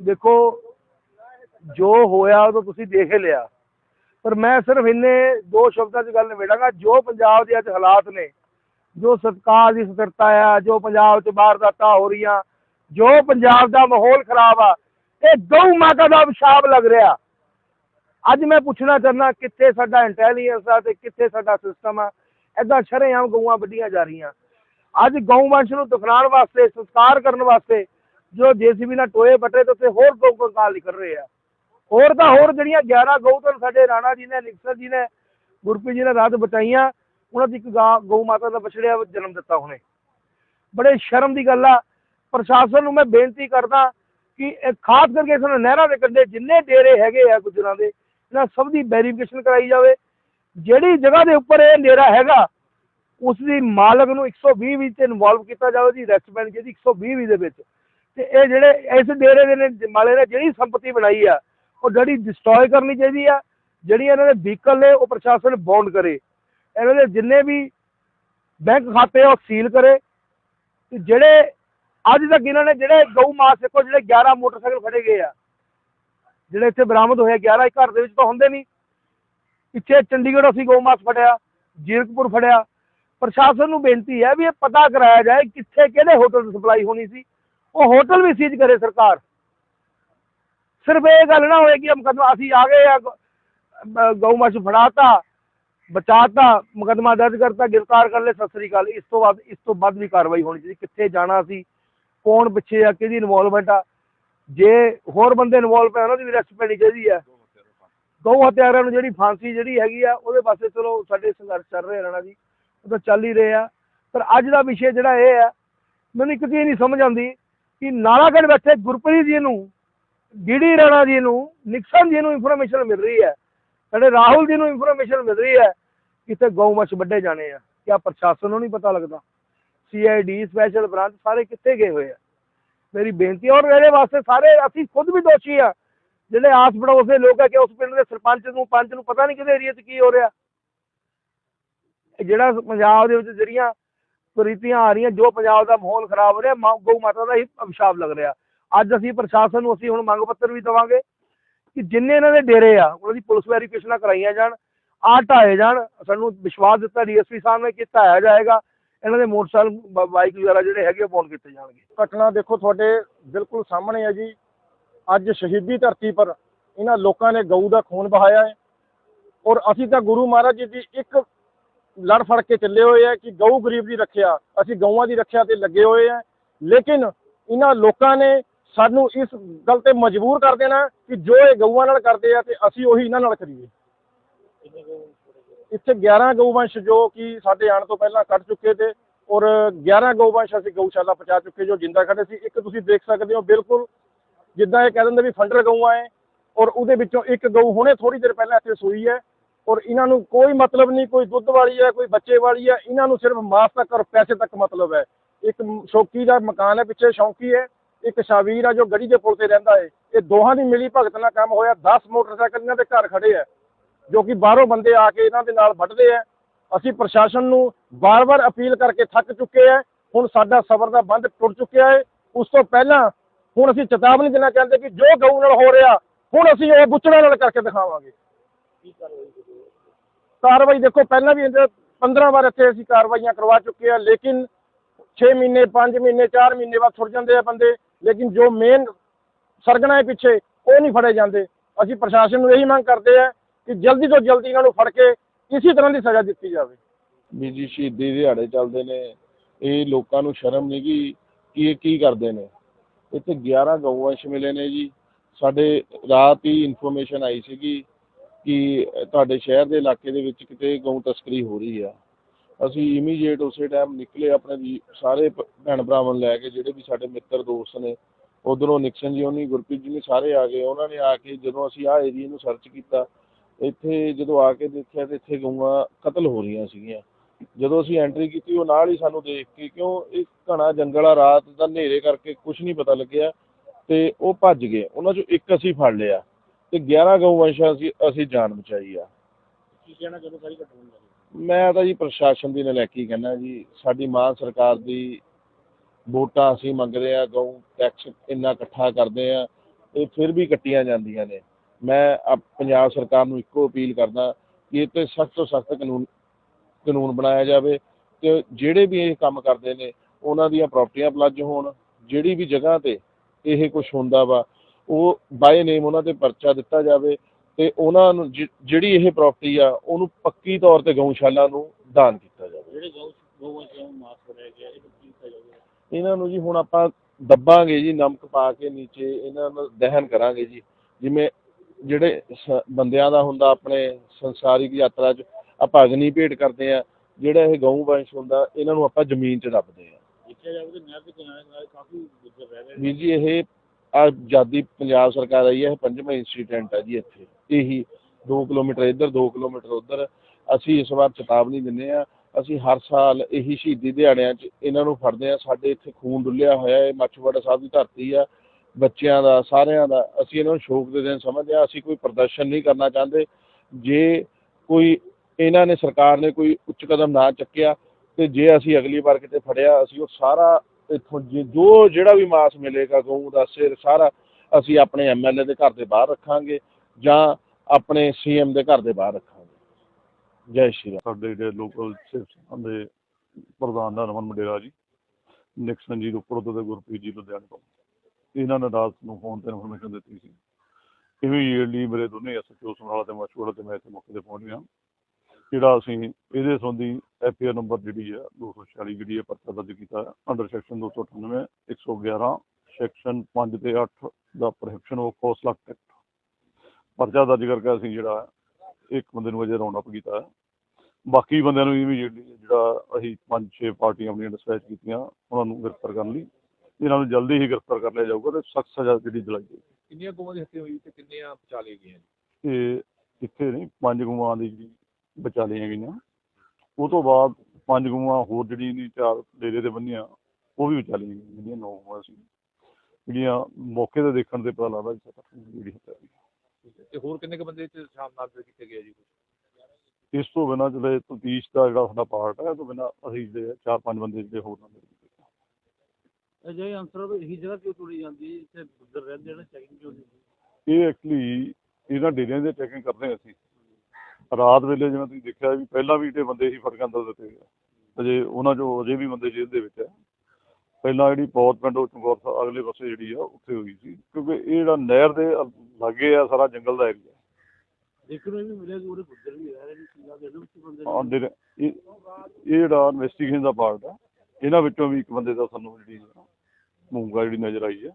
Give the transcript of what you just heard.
ਦੇਖੋ, ਜੋ ਹੋਇਆ ਉਹ ਤੁਸੀਂ ਦੇਖ ਹੀ ਲਿਆ। ਪਰ ਮੈਂ ਸਿਰਫ ਇੰਨੇ ਦੋ ਸ਼ਬਦਾਂ 'ਚ ਗੱਲ ਨਿਬੇੜਾਂਗਾ, ਜੋ ਪੰਜਾਬ ਦੇ ਅੱਜ ਹਾਲਾਤ ਨੇ, ਜੋ ਸਰਕਾਰ ਦੀ ਸਥਿਰਤਾ ਆ, ਜੋ ਪੰਜਾਬ 'ਚ ਵਾਰਦਾਤਾਂ ਹੋ ਰਹੀਆਂ, ਜੋ ਪੰਜਾਬ ਦਾ ਮਾਹੌਲ ਖਰਾਬ ਆ, ਇਹ ਗਊ ਮਾਤਾ ਦਾ ਅਭਿਸ਼ਾਪ ਲੱਗ ਰਿਹਾ। ਅੱਜ ਮੈਂ ਪੁੱਛਣਾ ਚਾਹੁੰਦਾ, ਕਿੱਥੇ ਸਾਡਾ ਇੰਟੈਲੀਜੈਂਸ ਆ ਤੇ ਕਿੱਥੇ ਸਾਡਾ ਸਿਸਟਮ ਆ? ਐਦਾਂ ਸ਼ਰੇਆਮ ਗਊਆਂ ਵੱਢੀਆਂ ਜਾ ਰਹੀਆਂ। ਅੱਜ ਗਊ ਵੰਸ਼ ਨੂੰ ਦਫਨਾਉਣ ਵਾਸਤੇ, ਸੰਸਕਾਰ ਕਰਨ ਵਾਸਤੇ ਜੋ ਜੀਸੀਬੀ ਨਾਲ ਟੋਏ ਪੱਟੇ ਤੇ ਉੱਥੇ ਹੋਰ ਗਊ ਕੰਕਾਲ ਨਿਕਲ ਰਹੇ ਆ। ਹੋਰ ਤਾਂ ਹੋਰ ਜਿਹੜੀਆਂ 11 ਗਊ ਤਾਂ ਸਾਡੇ ਰਾਣਾ ਜੀ ਨੇ ਨਿਕਸਰ ਜੀ ਨੇ, ਗੁਰਪ੍ਰੀਤ ਜੀ ਨੇ ਰਾਤ ਬਚਾਈਆਂ, ਉਹਨਾਂ ਦੀ ਇੱਕ ਗਾਂ, ਗਊ ਮਾਤਾ ਦਾ ਬਛੜਿਆ ਜਨਮ ਦਿੱਤਾ ਹੁਣੇ ਬੜੇ ਸ਼ਰਮ ਦੀ ਗੱਲ ਆ। ਪ੍ਰਸ਼ਾਸਨ ਨੂੰ ਮੈਂ ਬੇਨਤੀ ਕਰਦਾ ਕਿ ਇਹ ਖਾਸ ਕਰਕੇ ਇਸ ਨੂੰ ਨਹਿਰਾਂ ਦੇ ਕੰਢੇ ਜਿੰਨੇ ਡੇਰੇ ਹੈਗੇ ਆ ਗੁਜਰਾਂ ਦੇ, ਇਹਨਾਂ ਸਭ ਦੀ ਵੈਰੀਫਿਕੇਸ਼ਨ ਕਰਾਈ ਜਾਵੇ। ਜਿਹੜੀ ਜਗ੍ਹਾ ਦੇ ਉੱਪਰ ਇਹ ਡੇਰਾ ਹੈਗਾ, ਉਸ ਦੀ ਮਾਲਕ ਨੂੰ 120 ਵਿੱਚ ਇਨਵੋਲਵ ਕੀਤਾ ਜਾਵੇ ਜੀ ਰੈਸਟੋਰੈਂਟ ਜਿਹਦੀ 120 ਵੀ ਦੇ ਵਿੱਚ। ਤੇ ਇਹ ਜਿਹੜੇ ਇਸ ਡੇਰੇ ਦੇ ਨੇ ਮਾਲੇ ਨੇ ਜਿਹੜੀ ਸੰਪਤੀ ਬਣਾਈ ਆ, ਉਹ ਜਿਹੜੀ ਡਿਸਟਰੋਏ ਕਰਨੀ ਚਾਹੀਦੀ ਆ ਜਿਹੜੀ ਇਹਨਾਂ ਦੇ ਵਹੀਕਲ ਨੇ, ਉਹ ਪ੍ਰਸ਼ਾਸਨ ਬੌਂਡ ਕਰੇ। ਇਹਨਾਂ ਦੇ ਜਿੰਨੇ ਵੀ ਬੈਂਕ ਖਾਤੇ ਆ, ਉਹ ਸੀਲ ਕਰੇ। ਤੇ ਜਿਹੜੇ ਅੱਜ ਤੱਕ ਇਹਨਾਂ ਨੇ ਜਿਹੜੇ ਗਊ ਮਾਸ ਦੇਖੋ, ਜਿਹੜੇ 11 ਮੋਟਰਸਾਈਕਲ ਫੜੇ ਗਏ ਆ, ਜਿਹੜੇ ਇੱਥੇ ਬਰਾਮਦ ਹੋਏ 11 ਘਰ ਦੇ ਵਿੱਚ ਤਾਂ ਹੁੰਦੇ ਨਹੀਂ। ਪਿੱਛੇ ਚੰਡੀਗੜ੍ਹ ਅਸੀਂ ਗਊ ਮਾਸ ਫੜਿਆ, ਜੀਰਕਪੁਰ ਫੜਿਆ। ਪ੍ਰਸ਼ਾਸਨ ਨੂੰ ਬੇਨਤੀ ਹੈ ਵੀ ਇਹ ਪਤਾ ਕਰਾਇਆ ਜਾਏ ਕਿੱਥੇ ਕਿਹੜੇ ਹੋਟਲ ਸਪਲਾਈ ਹੋਣੀ ਸੀ। ਉਹ ਹੋਟਲ ਵੀ ਸੀਜ਼ ਕਰੇ ਸਰਕਾਰ। ਸਿਰਫ ਇਹ ਗੱਲ ਨਾ ਹੋਏ ਕਿ ਮੁਕਦਮਾ, ਅਸੀਂ ਆ ਗਏ ਆ, ਗ- ਅਹ, ਗਊ ਮਾਸ ਫੜਾਤਾ, ਬਚਾਤਾ, ਮੁਕਦਮਾ ਦਰਜ ਕਰਤਾ, ਗ੍ਰਿਫਤਾਰ ਕਰ ਲਏ, ਸਤਿ ਸ੍ਰੀ ਅਕਾਲ। ਇਸ ਤੋਂ ਬਾਅਦ, ਇਸ ਤੋਂ ਬਾਅਦ ਵੀ ਕਾਰਵਾਈ ਹੋਣੀ ਚਾਹੀਦੀ। ਕਿੱਥੇ ਜਾਣਾ ਸੀ, ਕੌਣ ਪਿੱਛੇ ਆ, ਕਿਹਦੀ ਇਨਵੋਲਵਮੈਂਟ ਆ, ਜੇ ਹੋਰ ਬੰਦੇ ਇਨਵੋਲਵ ਪਏ ਉਹਨਾਂ ਦੀ ਵੀ ਰੈਸਟ ਪੈਣੀ ਚਾਹੀਦੀ ਆ। ਗਊ ਹੱਤਿਆਰਿਆਂ ਨੂੰ ਜਿਹੜੀ ਫਾਂਸੀ ਜਿਹੜੀ ਹੈਗੀ ਆ, ਉਹਦੇ ਪਾਸੇ ਚਲੋ ਸਾਡੇ ਸੰਘਰਸ਼ ਚੱਲ ਰਹੇ ਰਾਣਾ ਜੀ, ਉਹ ਤਾਂ ਚੱਲ ਹੀ ਰਹੇ ਆ। ਪਰ ਅੱਜ ਦਾ ਵਿਸ਼ੇ ਜਿਹੜਾ ਇਹ ਆ, ਮੈਨੂੰ ਇੱਕ ਚੀਜ਼ ਨਹੀਂ ਸਮਝ ਆਉਂਦੀ ਕਿ ਨਾਲਾਗੜ੍ਹ ਬੈਠੇ ਗੁਰਪ੍ਰੀਤ ਜੀ ਨੂੰ ਗਿੜੀ ਰਾਣਾ ਜੀ ਨੂੰ, ਨਿਕਸਨ ਜੀ ਨੂੰ ਇਨਫੋਰਮੇਸ਼ਨ ਮਿਲ ਰਹੀ ਹੈ। ਸਾਡੇ ਰਾਹੁਲ ਜੀ ਨੂੰ ਇਨਫੋਰਮੇਸ਼ਨ ਮਿਲ ਰਹੀ ਹੈ ਕਿ ਇੱਥੇ ਵੱਡੇ ਜਾਣੇ ਆ। ਕਿਆ ਪ੍ਰਸ਼ਾਸਨ ਨੂੰ ਨਹੀਂ ਪਤਾ ਲੱਗਦਾ। ਸੀਆਈਡੀ ਸਪੈਸ਼ਲ ਬ੍ਰਾਂਚ ਸਾਰੇ ਕਿੱਥੇ ਗਏ ਹੋਏ ਆ। ਮੇਰੀ ਬੇਨਤੀ ਔਰ ਮੇਰੇ ਵਾਸਤੇ ਸਾਰੇ, ਅਸੀਂ ਖੁਦ ਵੀ ਦੋਸ਼ੀ ਆ। ਜਿਹੜੇ ਆਸ ਪੜੋਸ ਦੇ ਲੋਕ ਆ ਕਿ ਉਸ ਪਿੰਡ ਦੇ ਸਰਪੰਚ ਨੂੰ, ਪੰਚ ਨੂੰ ਪਤਾ ਨਹੀਂ ਕਿਹਦੇ ਏਰੀਆ 'ਚ ਕੀ ਹੋ ਰਿਹਾ। ਜਿਹੜਾ ਪੰਜਾਬ ਦੇ ਵਿੱਚ ਜਿਹੜੀਆਂ ਕੁਰੀਤੀਆਂ ਆ ਰਹੀਆਂ, ਜੋ ਪੰਜਾਬ ਦਾ ਮਾਹੌਲ ਖਰਾਬ ਹੋ ਰਿਹਾ, ਮਾ- ਗਊ ਮਾਤਾ ਦਾ ਹੀ ਅਭਿਸ਼ਾਪ ਲੱਗ ਰਿਹਾ। ਅੱਜ ਅਸੀਂ ਪ੍ਰਸ਼ਾਸਨ ਨੂੰ ਅਸੀਂ ਹੁਣ ਮੰਗ ਪੱਤਰ ਵੀ ਦੇਵਾਂਗੇ ਕਿ ਜਿੰਨੇ ਇਹਨਾਂ ਦੇ ਡੇਰੇ ਆ, ਉਹਨਾਂ ਦੀ ਪੁਲਿਸ ਵੈਰੀਫਿਕੇਸ਼ਨਾਂ ਕਰਾਈਆਂ ਜਾਣ ਆ ਢਾਏ ਜਾਣ, ਸਾਨੂੰ ਵਿਸ਼ਵਾਸ ਦਿੱਤਾ ਡੀਐਸਪੀ ਸਾਹਿਬ ਨੇ ਕਿ ਢਾਇਆ ਜਾਏਗਾ, ਇਹਨਾਂ ਦੇ ਮੋਟਰਸਾਈਕਲ ਬਾਈਕ ਵਗੈਰਾ ਜਿਹੜੇ ਹੈਗੇ ਉਹ ਬੌਂਡ ਕੀਤੇ ਜਾਣਗੇ। ਘਟਨਾ ਦੇਖੋ ਤੁਹਾਡੇ ਬਿਲਕੁਲ ਸਾਹਮਣੇ ਹੈ ਜੀ। ਅੱਜ ਸ਼ਹੀਦੀ ਧਰਤੀ ਪਰ ਇਹਨਾਂ ਲੋਕਾਂ ਨੇ ਗਊ ਦਾ ਖੂਨ ਬਹਾਇਆ ਹੈ। ਔਰ ਅਸੀਂ ਤਾਂ ਗੁਰੂ ਮਹਾਰਾਜ ਜੀ ਦੀ ਇੱਕ ਲੜ ਫੜ ਕੇ ਚੱਲੇ ਹੋਏ ਆ ਕਿ ਗਊ ਗਰੀਬ ਦੀ ਰੱਖਿਆ, ਅਸੀਂ ਗਊਆਂ ਦੀ ਰੱਖਿਆ ਤੇ ਲੱਗੇ ਹੋਏ ਆ। ਲੇਕਿਨ ਇਹਨਾਂ ਲੋਕਾਂ ਨੇ ਸਾਨੂੰ ਇਸ ਗੱਲ ਤੇ ਮਜਬੂਰ ਕਰ ਦੇਣਾ ਕਿ ਜੋ ਇਹ ਗਊਆਂ ਨਾਲ ਕਰਦੇ ਆ ਤੇ ਅਸੀਂ ਉਹੀ ਇਹਨਾਂ ਨਾਲ ਕਰੀਏ। ਇੱਥੇ 11 ਗਊਵੰਸ਼ ਜੋ ਕਿ ਸਾਡੇ ਆਉਣ ਤੋਂ ਪਹਿਲਾਂ ਕੱਟ ਚੁੱਕੇ ਤੇ ਔਰ 11 ਗਊਵੰਸ਼ ਅਸੀਂ ਗਊਸ਼ਾਲਾ ਪਹੁੰਚਾ ਚੁੱਕੇ ਜੋ ਜਿੰਦਾ ਖੜੇ ਸੀ, ਇੱਕ ਤੁਸੀਂ ਦੇਖ ਸਕਦੇ ਹੋ ਬਿਲਕੁਲ ਜਿੱਦਾਂ ਇਹ ਕਹਿ ਦਿੰਦੇ ਵੀ ਫੰਡਰ ਗਊਆਂ ਹੈ ਔਰ ਉਹਦੇ ਵਿੱਚੋਂ ਇੱਕ ਗਊ ਹੁਣੇ ਥੋੜੀ ਦੇਰ ਪਹਿਲਾਂ ਇੱਥੇ ਸੂਈ ਹੈ ਔਰ ਇਹਨਾਂ ਨੂੰ ਕੋਈ ਮਤਲਬ ਨਹੀਂ, ਕੋਈ ਦੁੱਧ ਵਾਲੀ ਹੈ, ਕੋਈ ਬੱਚੇ ਵਾਲੀ ਹੈ, ਇਹਨਾਂ ਨੂੰ ਸਿਰਫ ਮਾਸ ਤੱਕ ਔਰ ਪੈਸੇ ਤੱਕ ਮਤਲਬ ਹੈ। ਇੱਕ ਸ਼ੌਕੀ ਦਾ ਮਕਾਨ ਹੈ, ਪਿੱਛੇ ਸ਼ੌਕੀ ਹੈ, ਇੱਕ ਸ਼ਾਵੀਰ ਆ ਜੋ ਗੜੀ ਦੇ ਪੁਲ ਤੇ ਰਹਿੰਦਾ ਹੈ। ਇਹ ਦੋਹਾਂ ਦੀ ਮਿਲੀ ਭਗਤ ਨਾਲ ਕੰਮ ਹੋਇਆ 10 ਮੋਟਰਸਾਈਕਲ ਇਹਨਾਂ ਦੇ ਘਰ ਖੜੇ ਹੈ, ਜੋ ਕਿ ਬਾਹਰੋਂ ਬੰਦੇ ਆ ਕੇ ਇਹਨਾਂ ਦੇ ਨਾਲ ਵੱਢਦੇ ਆ ਅਸੀਂ ਪ੍ਰਸ਼ਾਸਨ ਨੂੰ ਵਾਰ-ਵਾਰ ਅਪੀਲ ਕਰਕੇ ਥੱਕ ਚੁੱਕੇ ਆ ਹੁਣ ਸਾਡਾ ਸਬਰ ਦਾ ਬੰਦ ਟੁੱਟ ਚੁੱਕਿਆ ਹੈ। ਉਸ ਤੋਂ ਪਹਿਲਾਂ ਹੁਣ ਅਸੀਂ ਚੇਤਾਵਨੀ ਦੇਣਾ ਚਾਹੁੰਦੇ ਕਿ ਜੋ ਗਊ ਨਾਲ ਹੋ ਰਿਹਾ, ਹੁਣ ਅਸੀਂ ਉਹ ਬੁੱਚੜਾਂ ਨਾਲ ਕਰਕੇ ਦਿਖਾਵਾਂਗੇ। ਕਾਰਵਾਈ ਦੇਖੋ, ਪਹਿਲਾਂ ਵੀ 15 ਵਾਰ ਇੱਥੇ ਅਸੀਂ ਕਾਰਵਾਈਆਂ ਕਰਵਾ ਚੁੱਕੇ ਆ ਲੇਕਿਨ 6 ਮਹੀਨੇ 5 ਮਹੀਨੇ 4 ਮਹੀਨੇ ਬਾਅਦ ਛੁੱਟ ਜਾਂਦੇ ਆ ਬੰਦੇ, ਲੇਕਿਨ ਜੋ ਮੇਨ ਸਰਗਣਾ ਹੈ ਪਿੱਛੇ, ਉਹ ਨਹੀਂ ਫੜੇ ਜਾਂਦੇ। ਅਸੀਂ ਪ੍ਰਸ਼ਾਸਨ ਨੂੰ ਇਹੀ ਮੰਗ ਕਰਦੇ ਆ ਕਿ ਜਲਦੀ ਤੋਂ ਜਲਦੀ ਇਹਨਾਂ ਨੂੰ ਫੜ ਕੇ ਕਿਸੇ ਤਰ੍ਹਾਂ ਦੀ ਸਜ਼ਾ ਦਿੱਤੀ ਜਾਵੇ। ਵੀ ਜੀ ਸ਼ਹੀਦੀ ਦਿਹਾੜੇ ਚੱਲਦੇ ਨੇ, ਇਹ ਲੋਕਾਂ ਨੂੰ ਸ਼ਰਮ ਨਹੀਂ ਗੀ ਕਿ ਇਹ ਕੀ ਕਰਦੇ ਨੇ। ਇੱਥੇ 11 ਗਊਵੰਸ਼ ਮਿਲੇ ਨੇ ਜੀ, ਸਾਡੇ ਰਾਤ ਹੀ ਇਨਫੋਰਮੇਸ਼ਨ ਆਈ ਸੀਗੀ ਕਿ ਤੁਹਾਡੇ ਸ਼ਹਿਰ ਦੇ ਇਲਾਕੇ ਦੇ ਵਿੱਚ ਕਿਤੇ ਗਊ ਤਸਕਰੀ ਹੋ ਰਹੀ ਆ। ਅਸੀਂ ਇਮੀਡੀਏਟ ਉਸੇ ਟਾਈਮ ਨਿਕਲੇ, ਆਪਣੇ ਸਾਰੇ ਭੈਣ ਭਰਾਵਾਂ ਨੂੰ ਲੈ ਕੇ, ਜਿਹੜੇ ਵੀ ਸਾਡੇ ਮਿੱਤਰ ਦੋਸਤ ਨੇ, ਉਧਰੋਂ ਨਿਕਸਨ ਜੀ ਹੋਣੀ, ਗੁਰਪ੍ਰੀਤ ਜੀ ਨੇ ਸਾਰੇ ਆ ਗਏ। ਉਹਨਾਂ ਨੇ ਆ ਕੇ ਜਦੋਂ ਅਸੀਂ ਆਹ ਏਰੀਏ ਨੂੰ ਸਰਚ ਕੀਤਾ, ਇੱਥੇ ਜਦੋਂ ਆ ਕੇ ਦੇਖਿਆ ਤੇ ਇੱਥੇ ਗਊਆਂ ਕਤਲ ਹੋ ਰਹੀਆਂ ਸੀਗੀਆਂ। ਜਦੋਂ ਅਸੀਂ ਐਂਟਰੀ ਕੀਤੀ, ਉਹ ਨਾਲ ਹੀ ਸਾਨੂੰ ਦੇਖ ਕੇ ਕਿਉਂ ਇਹ ਘਣਾ ਜੰਗਲ ਆ, ਰਾਤ ਦਾ ਹਨੇਰੇ ਕਰਕੇ ਕੁਝ ਨਹੀਂ ਪਤਾ ਲੱਗਿਆ ਤੇ ਉਹ ਭੱਜ ਗਏ। ਉਹਨਾਂ ਚੋਂ ਇੱਕ ਅਸੀਂ ਫੜ ਲਿਆ। ਤੇ 11 ਗਊ ਵੰਸ਼ਾਂ ਅਸੀਂ ਅਸੀਂ ਜਾਨ ਬਚਾਈ ਆ। ਕੀ ਕਹਿਣਾ ਜਦੋਂ ਸਾਰੀ ਘਟਨਾ ਮੈਂ ਤਾਂ ਜੀ ਪ੍ਰਸ਼ਾਸਨ ਦੀ ਨਲਾਇਕੀ ਕਹਿੰਦਾ ਜੀ ਸਾਡੀ ਮਾਂ ਸਰਕਾਰ ਦੀ ਵੋਟਾਂ ਅਸੀਂ ਮੰਗਦੇ ਆ ਗਊ ਟੈਕਸ ਇੰਨਾ ਇਕੱਠਾ ਕਰਦੇ ਆ ਇਹ ਫਿਰ ਵੀ ਕੱਟੀਆਂ ਜਾਂਦੀਆਂ ਨੇ। ਮੈਂ ਪੰਜਾਬ ਸਰਕਾਰ ਨੂੰ ਇੱਕੋ ਅਪੀਲ ਕਰਦਾ ਕਿ ਇਹ ਤੇ ਸਖਤ ਤੋਂ ਸਖਤ ਕਾਨੂੰਨ ਕਾਨੂੰਨ ਬਣਾਇਆ ਜਾਵੇ ਤੇ ਜਿਹੜੇ ਵੀ ਇਹ ਕੰਮ ਕਰਦੇ ਨੇ ਉਹਨਾਂ ਦੀਆਂ ਪ੍ਰਾਪਰਟੀਆਂ ਪਲੱਜ ਹੋਣ ਜਿਹੜੀ ਵੀ ਜਗ੍ਹਾ ਤੇ ਇਹ ਕੁਝ ਹੁੰਦਾ ਵਾ ਉਹ ਬਾਏ ਨੇਮ ਉਹਨਾਂ ਤੇ ਪਰਚਾ ਦਿੱਤਾ ਜਾਵੇ ਤੇ ਉਹਨਾਂ ਨੂੰ ਜਿਹੜੀ ਇਹ ਪ੍ਰਾਪਰਟੀ ਆ ਉਹਨੂੰ ਪੱਕੀ ਤੌਰ ਤੇ ਗਊਸ਼ਾਲਾ ਨੂੰ ਦਾਨ ਕੀਤਾ ਜਾਵੇ। ਜਿਹੜੇ ਗਊ ਗਊਆਂ ਚ ਮਾਸ ਰਹਿ ਗਿਆ ਇਹ ਕੀ ਕੀਤਾ ਜਾਊਗਾ ਇਹਨਾਂ ਨੂੰ ਜੀ ਹੁਣ ਆਪਾਂ ਦੱਬਾਂਗੇ ਜੀ ਨਮਕ ਪਾ ਕੇ ਨੀਚੇ ਇਹਨਾਂ ਨੂੰ ਦਹਨ ਕਰਾਂਗੇ ਜੀ। ਜਿਵੇਂ ਜਿਹੜੇ ਬੰਦਿਆਂ ਦਾ ਹੁੰਦਾ ਆਪਣੇ ਸੰਸਾਰਿਕ ਯਾਤਰਾ 'ਚ ਆਪਾਂ ਅਗਨੀ ਭੇਟ ਕਰਦੇ ਆ ਜਿਹੜਾ ਇਹ ਗਊ ਵੰਸ਼ ਹੁੰਦਾ ਇਹਨਾਂ ਨੂੰ ਆਪਾਂ ਜ਼ਮੀਨ 'ਚ ਦੱਬਦੇ ਆ। ਦੇਖਿਆ ਜਾਵੇ ਤਾਂ ਨਹਿਰ ਦੇ ਕਿਨਾਰੇ ਕਿਨਾਰੇ ਕਾਫੀ ਗੁੱਜਰ ਰਹਿ ਰਹੇ ਨੇ। ਵੀਰ ਜੀ ਇਹ ਆਜ਼ਾਦੀ ਪੰਜਾਬ ਸਰਕਾਰ ਆਈ ਹੈ, ਇਹ ਪੰਜਵਾਂ ਇੰਸੀਡੈਂਟ ਹੈ ਜੀ ਇੱਥੇ। ਇਹੀ 2 ਕਿਲੋਮੀਟਰ ਇੱਧਰ 2 ਕਿਲੋਮੀਟਰ ਉੱਧਰ। ਅਸੀਂ ਇਸ ਵਾਰ ਚੇਤਾਵਨੀ ਦਿੰਦੇ ਆ ਅਸੀਂ ਹਰ ਸਾਲ ਇਹੀ ਸ਼ਹੀਦੀ ਦਿਹਾੜਿਆਂ 'ਚ ਇਹਨਾਂ ਨੂੰ ਫੜਦੇ ਆ ਸਾਡੇ ਇੱਥੇ ਖੂਨ ਡੁੱਲਿਆ ਹੋਇਆ, ਇਹ ਮੱਛਵਾੜਾ ਸਾਹਿਬ ਦੀ ਧਰਤੀ ਆ, ਬੱਚਿਆਂ ਦਾ, ਸਾਰਿਆਂ ਦਾ। ਅਸੀਂ ਇਹਨਾਂ ਨੂੰ ਸ਼ੋਕ ਦੇ ਦਿਨ ਸਮਝਦੇ ਆ ਅਸੀਂ ਕੋਈ ਪ੍ਰਦਰਸ਼ਨ ਨਹੀਂ ਕਰਨਾ ਚਾਹੁੰਦੇ। ਜੇ ਕੋਈ ਇਹਨਾਂ ਨੇ, ਸਰਕਾਰ ਨੇ ਕੋਈ ਉੱਚ ਕਦਮ ਨਾ ਚੱਕਿਆ ਤੇ ਜੇ ਅਸੀਂ ਅਗਲੀ ਵਾਰ ਕਿਤੇ ਫੜਿਆ, ਅਸੀਂ ਉਹ ਸਾਰਾ ਇੱਥੋਂ ਜੋ ਜਿਹੜਾ ਵੀ ਮਾਸ ਮਿਲੇਗਾ, ਗਊ ਦਾ ਸਿਰ ਸਾਰਾ ਅਸੀਂ ਆਪਣੇ ਐਮਐਲਏ ਦੇ ਘਰ ਦੇ ਬਾਹਰ ਰੱਖਾਂਗੇ ਜਾਂ ਆਪਣੇ ਸੀਐਮ ਦੇ ਘਰ ਦੇ ਬਾਹਰ ਰੱਖਾਂਗੇ। ਜੈ ਸ਼੍ਰੀ ਰਾਮ। ਸਾਡੇ ਜਿਹੜੇ ਲੋਕਲ ਸਿਵ ਦੇ ਪ੍ਰਧਾਨ ਰਮਨ ਮੰਡੇਰਾ ਜੀ, ਨਿਕਸਨ ਜੀ ਰੋਪੜ ਤੋਂ ਤੇ ਗੁਰਪ੍ਰੀਤ ਜੀ ਲੁਧਿਆਣੇ ਤੋਂ। ਇਹਨਾਂ ਨੇ ਰਾਤ ਨੂੰ ਫੋਨ ਤੇ ਇਨਫੋਰਮੇਸ਼ਨ ਦਿੱਤੀ ਸੀ। ਇਮੀਡੀਏਟਲੀ ਮੇਰੇ ਦੋਨੇ ਐਸਐਚਓ ਸਮਰਾਲਾ ਤੇ ਮਸ਼ਹੂਰ ਤੇ ਮੈਂ ਇੱਥੇ ਮੌਕੇ ਤੇ ਪਹੁੰਚ ਗਿਆ। ਜਿਹੜਾ ਅਸੀਂ ਇਹਦੇ ਸੰਬੰਧੀ ਐਫਆਰ ਨੰਬਰ ਜਿਹੜੀ ਆ 246 ਜਿਹੜੀ ਹੈ ਪਰਚਾ ਦਰਜ ਕੀਤਾ ਅੰਡਰ ਸੈਕਸ਼ਨ 298 111 ਸੈਕਸ਼ਨ 5 ਤੇ 8 ਦਾ ਪ੍ਰੋਹਿਬਿਸ਼ਨ ਆਫ ਫੋਰਸ ਐਕਟ ਪਰਚਾ ਦਰਜ ਕਰਕੇ ਅਸੀਂ ਜਿਹੜਾ ਇੱਕ ਬੰਦੇ ਨੂੰ ਅਜੇ ਰਾਉਂਡ ਅਪ ਕੀਤਾ ਹੈ। ਬਾਕੀ ਬੰਦਿਆਂ ਨੂੰ ਇਮੀਡੀਏਟਲੀ ਜਿਹੜਾ ਅਸੀਂ ਪੰਜ ਛੇ ਪਾਰਟੀਆਂ ਆਪਣੀਆਂ ਡਿਸਪੈਚ ਕੀਤੀਆਂ ਉਹਨਾਂ ਨੂੰ ਗ੍ਰਿਫਤਾਰ ਕਰਨ ਲਈ। ਇਹਨਾਂ ਨੂੰ ਜਲਦੀ ਹੀ ਗ੍ਰਿਫਤਾਰ ਕਰ ਲਿਆ ਜਾਊਗਾ ਤੇ ਸਖਤ ਸਜ਼ਾ ਜਿਹੜੀ ਦਿਲਾਈ ਜਾਊਗੀ ਕਿੰਨੀਆਂ ਗਊਆਂ ਦੀ ਹੱਤਿਆ ਹੋਈ ਤੇ ਕਿੰਨੀਆਂ ਲਈਆਂ ਗਈਆਂ ਤੇ ਇੱਥੇ ਨਹੀਂ ਪੰਜ ਗਊਆਂ ਦੀ ਜਿਹੜੀ ਬਚਾ ਲਈਆਂ ਗਈਆਂ। ਉਹ ਤੋਂ ਬਾਅਦ ਪੰਜ ਗਊਆਂ ਹੋਰ ਜਿਹੜੀ ਨਹੀਂ ਚਾਰ ਡੇਰੇ ਤੇ ਬੰਨੀਆਂ ਉਹ ਵੀ ਬਚਾ ਲਈਆਂ ਗਈਆਂ ਜਿਹੜੀਆਂ ਨੌ ਗਊਆਂ ਸੀ। ਜਿਹੜੀਆਂ ਮੌਕੇ ਤੇ ਦੇਖਣ ਤੇ ਪਤਾ ਲੱਗਦਾ ਕਿ ਜਿਹੜੀ। ਤੇ ਹੋਰ ਕਿੰਨੇ ਕ ਬੰਦੇ ਚ ਸ਼ਾਮਲਾਤ ਕੀਤੇ ਗਏ ਜੀ ਇਸ ਤੋਂ ਬਿਨਾਂ ਜਿਹੜੇ ਤਫਤੀਸ਼ ਦਾ ਜਿਹੜਾ ਸਾਡਾ ਪਾਰਟ ਹੈ ਤੋਂ ਬਿਨਾਂ ਅਸੀਂ ਜਿਹੜੇ ਚਾਰ ਪੰਜ ਬੰਦੇ ਜਿਹੜੇ ਹੋਰ ਨਾਲ ਅਜੇ ਅੰਸਰ ਇਹੀ ਜਗ੍ਹਾ ਕਿਉਂ ਤੁਰੀ ਜਾਂਦੀ ਹੈ? ਇੱਥੇ ਗੁੱਜਰ ਰਹਿੰਦੇ ਨੇ ਚੈਕਿੰਗ ਕਿਉਂ ਨਹੀਂ ਇਹ ਐਕਚੁਅਲੀ ਇਹਨਾਂ ਡੇਰਿਆਂ ਦੀ ਚੈਕਿੰਗ ਕਰਦੇ ਅਸੀਂ। ਰਾਤ ਵੇਲੇ ਜਿਵੇਂ ਤੁਸੀਂ ਦੇਖਿਆ ਵੀ ਪਹਿਲਾਂ ਵੀ ਜਿਹੜੇ ਬੰਦੇ ਸੀ ਫੜਕਾਂ ਅੰਦਰ ਦਿੱਤੇ ਗਏ ਅਜੇ ਉਹਨਾਂ ਚੋਂ ਅਜੇ ਵੀ ਬੰਦੇ ਜੇਲ੍ਹ ਦੇ ਵਿੱਚ ਹੈ ਪਹਿਲਾਂ ਜਿਹੜੀ ਪੌਤ ਪਿੰਡ ਉਹ ਚੰਗੌਰ ਸਾਹਿਬ ਅਗਲੇ ਪਾਸੇ ਜਿਹੜੀ ਆ ਉੱਥੇ ਹੋਈ ਸੀ। ਕਿਉਂਕਿ ਇਹ ਜਿਹੜਾ ਨਹਿਰ ਦੇ ਲਾਗੇ ਆ ਸਾਰਾ ਜੰਗਲ ਦਾ ਏਰੀਆ ਦੇਖਣ ਨੂੰ ਵੀ ਮਿਲਿਆ ਕਿ ਉਹਦੇ ਗੁੱਜਰ ਵੀ ਰਹਿ ਰਹੇ ਨੇ ਕਿਲਾ ਦੇ ਵਿੱਚ ਬੰਦੇ ਹਾਂ ਇਹ ਇਹ ਜਿਹੜਾ ਇਨਵੈਸਟੀਗੇਸ਼ਨ ਦਾ ਪਾਰਟ ਆ ਇਹਨਾਂ ਵਿੱਚੋਂ ਵੀ ਇੱਕ ਬੰਦੇ ਦਾ ਸਾਨੂੰ ਜਿਹੜੀ ਮੂੰਗਾ ਜਿਹੜੀ ਨਜ਼ਰ ਆਈ ਹੈ